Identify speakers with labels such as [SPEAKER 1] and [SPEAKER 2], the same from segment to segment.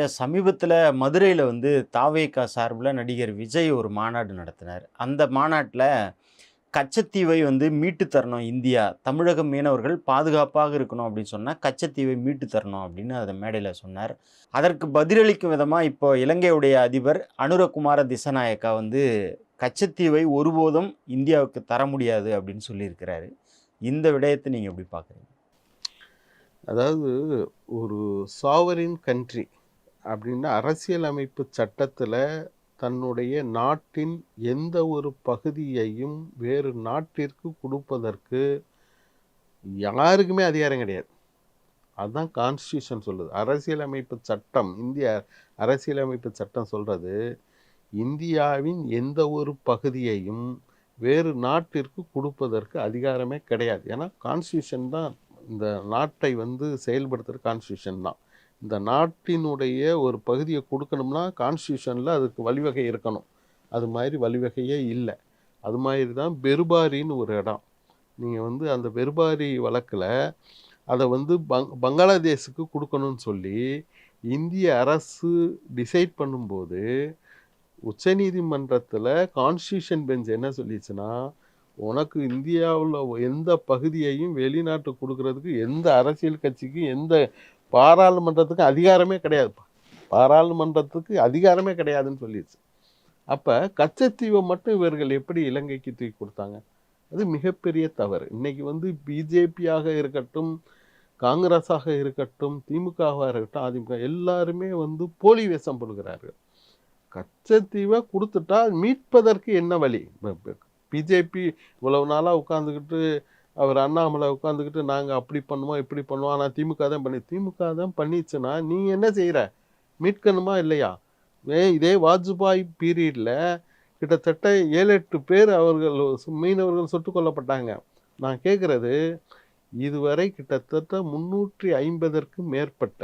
[SPEAKER 1] ஏன் சமீபத்தில் மதுரையில் வந்து தாவேகா சார்பில் நடிகர் விஜய் ஒரு மாநாடு நடத்தினார். அந்த மாநாட்டில் கச்சத்தீவை வந்து மீட்டு தரணும் இந்தியா தமிழக மீனவர்கள் பாதுகாப்பாக இருக்கணும் அப்படின்னு சொன்னால் கச்சத்தீவை மீட்டு தரணும் அப்படின்னு அதை மேடையில் சொன்னார். அதற்கு பதிலளிக்கும் விதமாக இப்போ இலங்கையுடைய அதிபர் அனுரகுமார திசநாயக்கா வந்து கச்சத்தீவை ஒருபோதும் இந்தியாவுக்கு தர முடியாது அப்படின்னு சொல்லியிருக்கிறாரு. இந்த விடயத்தை நீங்கள் எப்படி பார்க்குறீங்க?
[SPEAKER 2] அதாவது ஒரு சாவரின் கண்ட்ரி அப்படின்னா அரசியலமைப்பு சட்டத்தில் தன்னுடைய நாட்டின் எந்த ஒரு பகுதியையும் வேறு நாட்டிற்கு கொடுப்பதற்கு யாருக்குமே அதிகாரம் கிடையாது. அதுதான் கான்ஸ்டியூஷன் சொல்லுது. அரசியலமைப்பு சட்டம் இந்திய அரசியலமைப்பு சட்டம் சொல்கிறது இந்தியாவின் எந்த ஒரு பகுதியையும் வேறு நாட்டிற்கு கொடுப்பதற்கு அதிகாரமே கிடையாது. ஏன்னா கான்ஸ்டியூஷன் தான் இந்த நாட்டை வந்து செயல்படுத்துகிற கான்ஸ்டியூஷன் தான். இந்த நாட்டினுடைய ஒரு பகுதியை கொடுக்கணும்னா கான்ஸ்டியூஷனில் அதுக்கு வழிவகை இருக்கணும். அது மாதிரி வழிவகையே இல்லை. அது மாதிரி தான் பெருபாரின்னு ஒரு இடம். நீங்கள் வந்து அந்த பெருபாரி வழக்கில் அதை வந்து பங் பங்களாதேஷுக்கு கொடுக்கணும்னு சொல்லி இந்திய அரசு டிசைட் பண்ணும்போது உச்சநீதிமன்றத்தில் கான்ஸ்டியூஷன் பெஞ்ச் என்ன சொல்லிச்சுன்னா உனக்கு இந்தியாவில் எந்த பகுதியையும் வெளிநாட்டு கொடுக்கறதுக்கு எந்த அரசியல் கட்சிக்கும் எந்த பாராளுமன்றத்துக்கு அதிகாரமே கிடையாது பாராளுமன்றத்துக்கு அதிகாரமே கிடையாதுன்னு சொல்லிடுச்சு. அப்போ கச்சத்தீவை மட்டும் இவர்கள் எப்படி இலங்கைக்கு தூக்கி கொடுத்தாங்க? அது மிகப்பெரிய தவறு. இன்னைக்கு வந்து பிஜேபியாக இருக்கட்டும் காங்கிரஸாக இருக்கட்டும் திமுகவாக இருக்கட்டும் அதிமுக எல்லாருமே வந்து போலி வேஷம் போடுகிறார்கள். கச்சத்தீவை கொடுத்துட்டா மீட்பதற்கு என்ன வழி? பிஜேபி இவ்வளவு நாளாக உட்காந்துக்கிட்டு அவர் அண்ணாமலை உட்காந்துக்கிட்டு நாங்கள் அப்படி பண்ணுவோம் இப்படி பண்ணுவோம். ஆனால் திமுக தான் பண்ணி திமுக தான் பண்ணிச்சுன்னா நீ என்ன செய்கிற மீட்கணுமா இல்லையா? இதே வாஜ்பாய் பீரியடில் கிட்டத்தட்ட ஏழு எட்டு பேர் அவர்கள் மீனவர்கள் சுட்டு கொல்லப்பட்டாங்க. நான் கேட்குறது இதுவரை கிட்டத்தட்ட முந்நூற்றி ஐம்பதற்கு மேற்பட்ட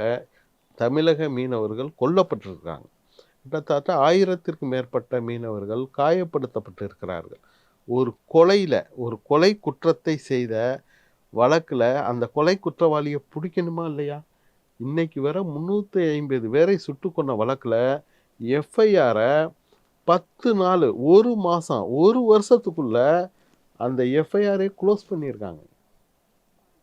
[SPEAKER 2] தமிழக மீனவர்கள் கொல்லப்பட்டிருக்காங்க. கிட்டத்தட்ட ஆயிரத்திற்கு மேற்பட்ட மீனவர்கள் காயப்படுத்தப்பட்டிருக்கிறார்கள். ஒரு கொலையில் ஒரு கொலை குற்றத்தை செய்த வழக்கில் அந்த கொலை குற்றவாளியை பிடிக்கணுமா இல்லையா? இன்னைக்கு வர முந்நூற்றி ஐம்பது பேரை சுட்டு கொண்ட வழக்கில் எஃப்ஐஆரை பத்து நாள் ஒரு மாதம் ஒரு வருஷத்துக்குள்ளே அந்த எஃப்ஐஆரை க்ளோஸ் பண்ணியிருக்காங்க